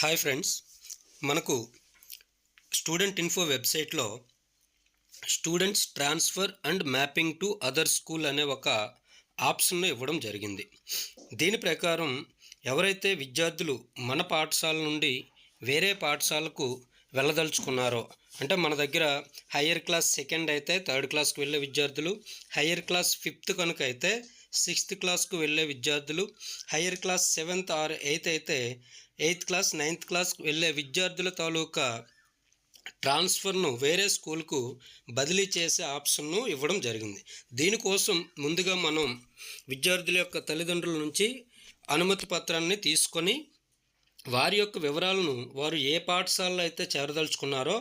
Hi friends. మనకు student info వెబ్సైట్లో students transfer and mapping to other school అనే ఒక ఆప్షన్ను ఇవ్వడం జరిగింది. దీని ప్రకారం ఎవరైతే విద్యార్థులు మన పాఠశాల నుండి వేరే పాఠశాలకు వెళ్ళదలుచుకున్నారో అంటే మన దగ్గర హయ్యర్ క్లాస్ సెకండ్ అయితే థర్డ్ క్లాస్కి వెళ్ళే విద్యార్థులు హయ్యర్ క్లాస్ ఫిఫ్త్ కనుక అయితే సిక్స్త్ క్లాస్కు వెళ్ళే విద్యార్థులు higher class seventh or eighth అయితే ఎయిత్ క్లాస్ నైన్త్ క్లాస్కు వెళ్ళే విద్యార్థుల తాలూకా ట్రాన్స్ఫర్ను వేరే స్కూల్కు బదిలీ చేసే ఆప్షన్ను ఇవ్వడం జరిగింది. దీనికోసం ముందుగా మనం విద్యార్థుల యొక్క తల్లిదండ్రుల నుంచి అనుమతి పత్రాన్ని తీసుకొని వారి యొక్క వివరాలను వారు ఏ పాఠశాలలో అయితే చేరదలుచుకున్నారో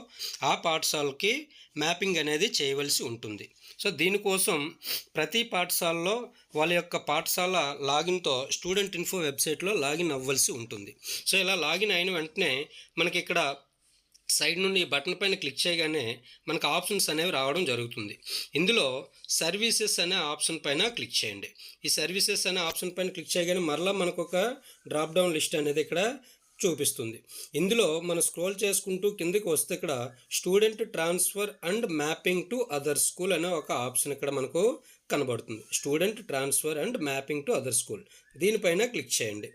ఆ పాఠశాలకి మ్యాపింగ్ అనేది చేయవలసి ఉంటుంది. సో దీనికోసం ప్రతి పాఠశాలలో వాళ్ళ యొక్క పాఠశాల లాగిన్తో స్టూడెంట్ ఇన్ఫో వెబ్సైట్లో లాగిన్ అవ్వాల్సి ఉంటుంది. సో ఇలా లాగిన్ అయిన వెంటనే మనకి ఇక్కడ సైడ్ నుండి ఈ బటన్ పైన క్లిక్ చేయగానే మనకు ఆప్షన్స్ అనేవి రావడం జరుగుతుంది. ఇందులో సర్వీసెస్ అనే ఆప్షన్ పైన క్లిక్ చేయండి. ఈ సర్వీసెస్ అనే ఆప్షన్ పైన క్లిక్ చేయగానే మరలా మనకు ఒక డ్రాప్ డౌన్ లిస్ట్ అనేది ఇక్కడ చూపిస్తుంది. ఇందులో మనం స్క్రోల్ చేసుకుంటూ కిందకి వస్తే ఇక్కడ student transfer and mapping to other school అనే ఒక ఆప్షన్ ఇక్కడ మనకు కనబడుతుంది. Student transfer and mapping to other school. దీనిపైన క్లిక్ చేయండి.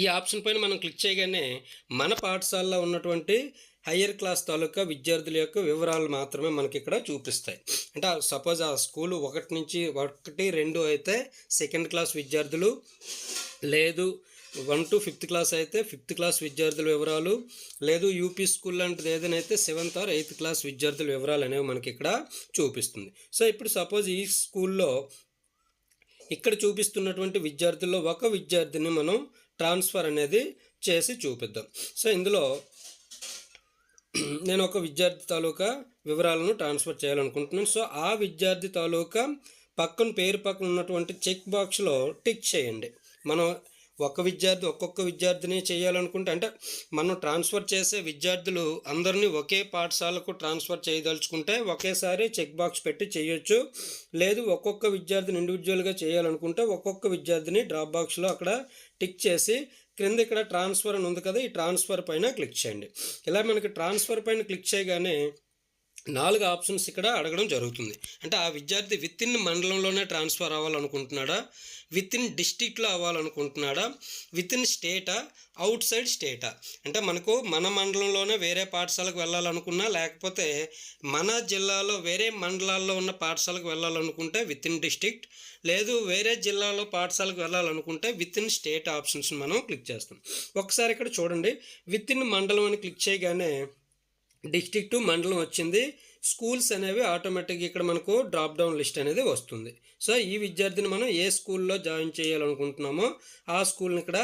ఈ ఆప్షన్ పైన మనం క్లిక్ చేయగానే మన పాఠశాలలో ఉన్నటువంటి హయ్యర్ క్లాస్ తాలూకా విద్యార్థుల యొక్క వివరాలు మాత్రమే మనకి ఇక్కడ చూపిస్తాయి. అంటే సపోజ్ ఆ స్కూల్ ఒకటి నుంచి ఒకటి రెండు అయితే సెకండ్ క్లాస్ విద్యార్థులు లేదు. వన్ టు ఫిఫ్త్ క్లాస్ అయితే ఫిఫ్త్ క్లాస్ విద్యార్థుల వివరాలు లేదు యూపీ స్కూల్ లాంటిది ఏదైనా అయితే సెవెంత్ ఆర్ ఎయిత్ క్లాస్ విద్యార్థుల వివరాలు అనేవి మనకి ఇక్కడ చూపిస్తుంది. సో ఇప్పుడు సపోజ్ ఈ స్కూల్లో ఇక్కడ చూపిస్తున్నటువంటి విద్యార్థుల్లో ఒక విద్యార్థిని మనం ట్రాన్స్ఫర్ అనేది చేసి చూపిద్దాం. సో ఇందులో నేను ఒక విద్యార్థి తాలూకా వివరాలను ట్రాన్స్ఫర్ చేయాలనుకుంటున్నాను. సో ఆ విద్యార్థి తాలూకా పక్కన పేరు పక్కన ఉన్నటువంటి చెక్ బాక్స్లో టిక్ చేయండి. మనం ఒక విద్యార్థి ఒక్కొక్క విద్యార్థిని చేయాలనుకుంటే అంటే మనం ట్రాన్స్ఫర్ చేసే విద్యార్థులు అందరినీ ఒకే పాఠశాలకు ట్రాన్స్ఫర్ చేయదలుచుకుంటే ఒకేసారి చెక్ బాక్స్ పెట్టి చేయొచ్చు. లేదు ఒక్కొక్క విద్యార్థిని ఇండివిజువల్గా చేయాలనుకుంటే ఒక్కొక్క విద్యార్థిని డ్రాప్ బాక్స్లో అక్కడ టిక్ చేసి క్రింద ఇక్కడ ట్రాన్స్ఫర్ అని ఉంది కదా ఈ ట్రాన్స్ఫర్ పైన క్లిక్ చేయండి. ఇలా మనకి ట్రాన్స్ఫర్ పైన క్లిక్ చేయగానే నాలుగు ఆప్షన్స్ ఇక్కడ అడగడం జరుగుతుంది. అంటే ఆ విద్యార్థి విత్ ఇన్ మండలంలోనే ట్రాన్స్ఫర్ అవ్వాలనుకుంటున్నాడా? విత్ ఇన్ డిస్టిక్లో అవ్వాలనుకుంటున్నాడా? విత్ ఇన్ స్టేటా అవుట్ సైడ్ స్టేటా అంటే మనకు మన మండలంలోనే వేరే పాఠశాలకు వెళ్ళాలనుకున్నా లేకపోతే మన జిల్లాలో వేరే మండలాల్లో ఉన్న పాఠశాలకు వెళ్ళాలనుకుంటే విత్ ఇన్ డిస్ట్రిక్ట్ లేదు వేరే జిల్లాలో పాఠశాలకు వెళ్ళాలనుకుంటే విత్ ఇన్ స్టేట్ ఆప్షన్స్ మనం క్లిక్ చేస్తాం. ఒకసారి ఇక్కడ చూడండి. విత్ ఇన్ మండలం అని క్లిక్ చేయగానే డిస్టిక్ మండలం వచ్చింది. స్కూల్స్ అనేవి ఆటోమేటిక్గా ఇక్కడ మనకు డ్రాప్ డౌన్ లిస్ట్ అనేది వస్తుంది. సో ఈ విద్యార్థిని మనం ఏ స్కూల్లో జాయిన్ చేయాలనుకుంటున్నామో ఆ స్కూల్ని ఇక్కడ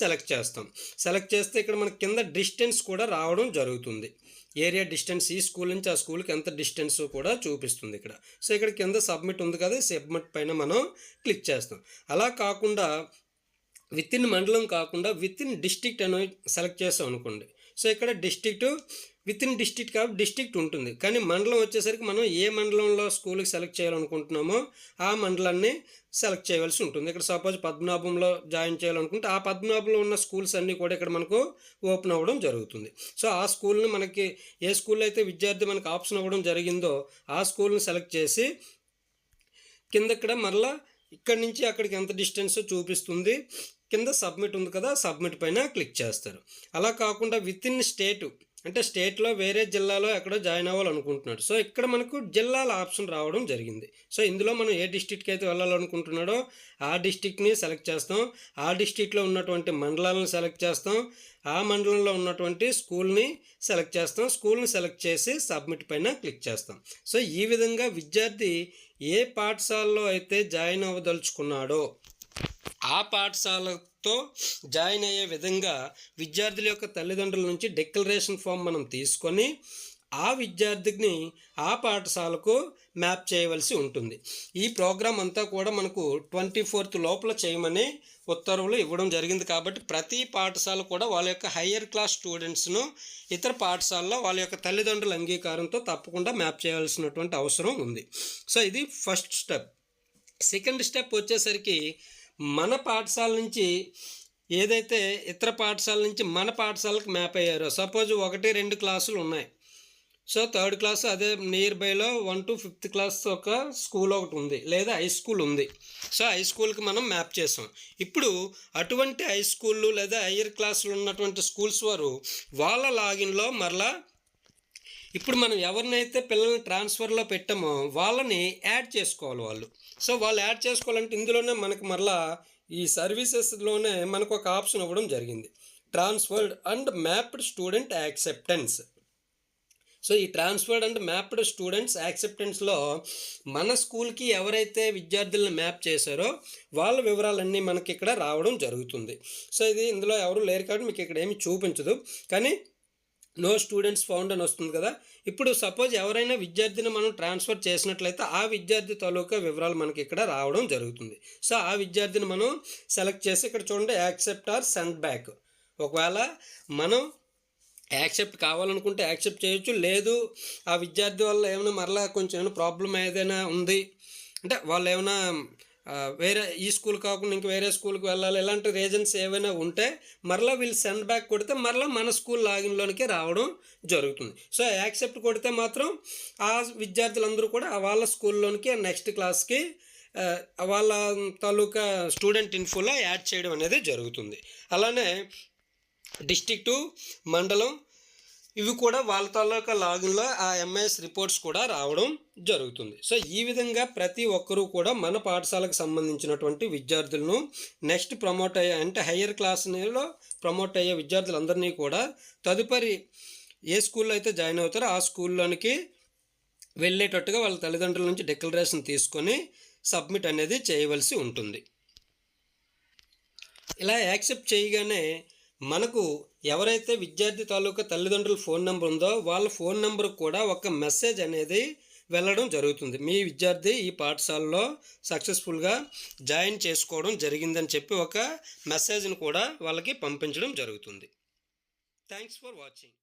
సెలెక్ట్ చేస్తాం. సెలెక్ట్ చేస్తే ఇక్కడ మన కింద డిస్టెన్స్ కూడా రావడం జరుగుతుంది. ఏరియా డిస్టెన్స్ ఈ స్కూల్ నుంచి ఆ స్కూల్కి ఎంత డిస్టెన్స్ కూడా చూపిస్తుంది ఇక్కడ. సో ఇక్కడ కింద సబ్మిట్ ఉంది కదా సబ్మిట్ పైన మనం క్లిక్ చేస్తాం. అలా కాకుండా విత్ ఇన్ మండలం కాకుండా విత్ ఇన్ డిస్ట్రిక్ట్ అని సెలెక్ట్ చేస్తాం అనుకోండి. సో ఇక్కడ డిస్టిక్ట్ విత్ ఇన్ డిస్ట్రిక్ట్ కాబట్టి డిస్ట్రిక్ట్ ఉంటుంది. కానీ మండలం వచ్చేసరికి మనం ఏ మండలంలో స్కూల్కి సెలెక్ట్ చేయాలనుకుంటున్నామో ఆ మండలాన్ని సెలెక్ట్ చేయవలసి ఉంటుంది. ఇక్కడ సపోజ్ పద్మనాభంలో జాయిన్ చేయాలనుకుంటే ఆ పద్మనాభంలో ఉన్న స్కూల్స్ అన్నీ కూడా ఇక్కడ మనకు ఓపెన్ అవ్వడం జరుగుతుంది. సో ఆ స్కూల్ని మనకి ఏ స్కూల్లో అయితే విద్యార్థి మనకు ఆప్షన్ అవ్వడం జరిగిందో ఆ స్కూల్ని సెలెక్ట్ చేసి కింద ఇక్కడ మరలా ఇక్కడి నుంచి అక్కడికి ఎంత డిస్టెన్స్ చూపిస్తుంది కింద సబ్మిట్ ఉంది కదా సబ్మిట్ పైన క్లిక్ చేస్తారు. అలా కాకుండా విత్ ఇన్ స్టేట్ అంటే స్టేట్లో వేరే జిల్లాలో ఎక్కడో జాయిన్ అవ్వాలనుకుంటున్నాడు. సో ఇక్కడ మనకు జిల్లాల ఆప్షన్ రావడం జరిగింది. సో ఇందులో మనం ఏ డిస్టిక్కి అయితే వెళ్ళాలనుకుంటున్నాడో ఆ డిస్టిక్ని సెలెక్ట్ చేస్తాం. ఆ డిస్టిక్లో ఉన్నటువంటి మండలాలను సెలెక్ట్ చేస్తాం. ఆ మండలంలో ఉన్నటువంటి స్కూల్ని సెలెక్ట్ చేస్తాం. స్కూల్ని సెలెక్ట్ చేసి సబ్మిట్ పైన క్లిక్ చేస్తాం. సో ఈ విధంగా విద్యార్థి ఏ పాఠశాలలో అయితే జాయిన్ అవ్వదలుచుకున్నాడో ఆ పాఠశాలతో జాయిన్ అయ్యే విధంగా విద్యార్థుల యొక్క తల్లిదండ్రుల నుంచి డిక్లరేషన్ ఫామ్ మనం తీసుకొని ఆ విద్యార్థిని ఆ పాఠశాలకు మ్యాప్ చేయవలసి ఉంటుంది. ఈ ప్రోగ్రాం అంతా కూడా మనకు ట్వంటీ ఫోర్త్ లోపల చేయమని ఉత్తర్వులు ఇవ్వడం జరిగింది కాబట్టి ప్రతి పాఠశాల కూడా వాళ్ళ యొక్క హయ్యర్ క్లాస్ స్టూడెంట్స్ను ఇతర పాఠశాలలో వాళ్ళ యొక్క తల్లిదండ్రుల అంగీకారంతో తప్పకుండా మ్యాప్ చేయాల్సినటువంటి అవసరం ఉంది. సో ఇది ఫస్ట్ స్టెప్. సెకండ్ స్టెప్ వచ్చేసరికి మన పాఠశాల నుంచి ఏదైతే ఇతర పాఠశాల నుంచి మన పాఠశాలకు మ్యాప్ అయ్యారో సపోజ్ ఒకటి రెండు క్లాసులు ఉన్నాయి. సో థర్డ్ క్లాస్ అదే నియర్ బైలో వన్ టు ఫిఫ్త్ క్లాస్ ఒక స్కూల్ ఒకటి ఉంది లేదా హై స్కూల్ ఉంది. సో హై స్కూల్కి మనం మ్యాప్ చేసాం. ఇప్పుడు అటువంటి హై స్కూళ్ళు లేదా హయ్యర్ క్లాసులు ఉన్నటువంటి స్కూల్స్ వారు వాళ్ళ లాగిన్లో మరలా ఇప్పుడు మనం ఎవరినైతే పిల్లల్ని ట్రాన్స్ఫర్లో పెట్టామో వాళ్ళని యాడ్ చేసుకోవాలి వాళ్ళు. సో వాళ్ళు యాడ్ చేసుకోవాలంటే ఇందులోనే మనకు మరలా ఈ సర్వీసెస్లోనే మనకు ఒక ఆప్షన్ ఇవ్వడం జరిగింది. Transferred and mapped student acceptance so ఈ ట్రాన్స్ఫర్డ్ అండ్ మ్యాప్డ్ స్టూడెంట్స్ యాక్సెప్టెన్స్లో మన స్కూల్కి ఎవరైతే విద్యార్థులను మ్యాప్ చేశారో వాళ్ళ వివరాలన్నీ మనకి ఇక్కడ రావడం జరుగుతుంది. సో ఇది ఇందులో ఎవరు లేరు కాబట్టి మీకు ఇక్కడ ఏమి చూపించదు. కానీ నో స్టూడెంట్స్ ఫౌండ్ అని వస్తుంది కదా. ఇప్పుడు సపోజ్ ఎవరైనా విద్యార్థిని మనం ట్రాన్స్ఫర్ చేసినట్లయితే ఆ విద్యార్థి తాలూకా వివరాలు మనకి ఇక్కడ రావడం జరుగుతుంది. సో ఆ విద్యార్థిని మనం సెలెక్ట్ చేసి ఇక్కడ చూడండి యాక్సెప్ట్ ఆర్ సెండ్ బ్యాక్. ఒకవేళ మనం యాక్సెప్ట్ కావాలనుకుంటే యాక్సెప్ట్ చేయొచ్చు. లేదు ఆ విద్యార్థి వల్ల ఏమైనా మరలా కొంచెం ఏమైనా ప్రాబ్లం ఏదైనా ఉంది అంటే వాళ్ళు ఏమైనా వేరే ఈ స్కూల్ కాకుండా ఇంక వేరే స్కూల్కి వెళ్ళాలి ఇలాంటి రీజన్స్ ఏవైనా ఉంటే మరలా వీళ్ళు సెండ్ బ్యాక్ కొడితే మరలా మన స్కూల్ లాగిన్లోనికి రావడం జరుగుతుంది. సో యాక్సెప్ట్ కొడితే మాత్రం ఆ విద్యార్థులందరూ కూడా వాళ్ళ స్కూల్లోనికి నెక్స్ట్ క్లాస్కి వాళ్ళ తాలూకా స్టూడెంట్ ఇన్ఫోలో యాడ్ చేయడం అనేది జరుగుతుంది. అలానే డిస్ట్రిక్టు మండలం ఇవి కూడా వాళ్ళ తాలూకా లాగిన్లో ఆ ఎంఐఎస్ రిపోర్ట్స్ కూడా రావడం జరుగుతుంది. సో ఈ విధంగా ప్రతి ఒక్కరూ కూడా మన పాఠశాలకు సంబంధించినటువంటి విద్యార్థులను నెక్స్ట్ ప్రమోట్ అయ్యే అంటే హయ్యర్ క్లాస్లో ప్రమోట్ అయ్యే విద్యార్థులందరినీ కూడా తదుపరి ఏ స్కూల్లో అయితే జాయిన్ అవుతారో ఆ స్కూల్లోనికి వెళ్ళేటట్టుగా వాళ్ళ తల్లిదండ్రుల నుంచి డిక్లరేషన్ తీసుకొని సబ్మిట్ అనేది చేయవలసి ఉంటుంది. ఇలా యాక్సెప్ట్ చేయగానే మనకు ఎవరైతే విద్యార్థి తాలూకా తల్లిదండ్రుల ఫోన్ నెంబర్ ఉందో వాళ్ళ ఫోన్ నెంబర్ కూడా ఒక మెసేజ్ అనేది వెళ్ళడం జరుగుతుంది. మీ విద్యార్థి ఈ పాఠశాలలో సక్సెస్ఫుల్గా జాయిన్ చేసుకోవడం జరిగిందని చెప్పి ఒక మెసేజ్ని కూడా వాళ్ళకి పంపించడం జరుగుతుంది. Thanks for watching.